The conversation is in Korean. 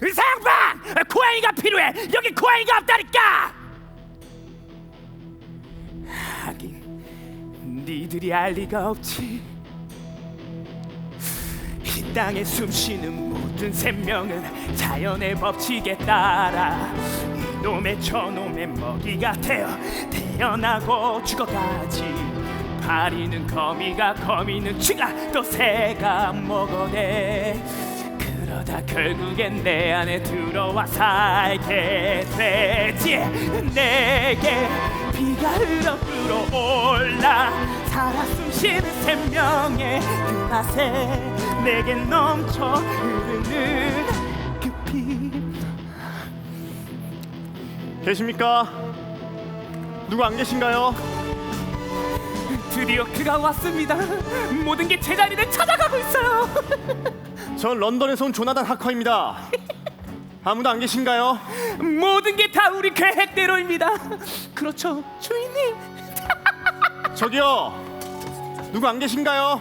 의사 양반! 고양이가 필요해! 여기 고양이가 없다니까! 하긴 니들이 알 리가 없지 이 땅에 숨쉬는 모든 생명은 자연의 법칙에 따라 이놈의 저놈의 먹이가 되어 태어나고 죽어가지 파리는 거미가 거미는 쥐가 또 새가 먹어내 다 결국엔 내 안에 들어와 살게 되지 내게 비가 흘러 불어올라 살아 숨쉬는 생명의 그 맛에 내게 넘쳐 흐르는 그피 계십니까? 누구 안 계신가요? 드디어 그가 왔습니다 모든 게 제자리를 찾아가고 있어요 전 런던에서 온 조나단 하커입니다. 아무도 안 계신가요? 모든 게 다 우리 계획대로입니다 그렇죠 주인님 저기요. 누구 안 계신가요?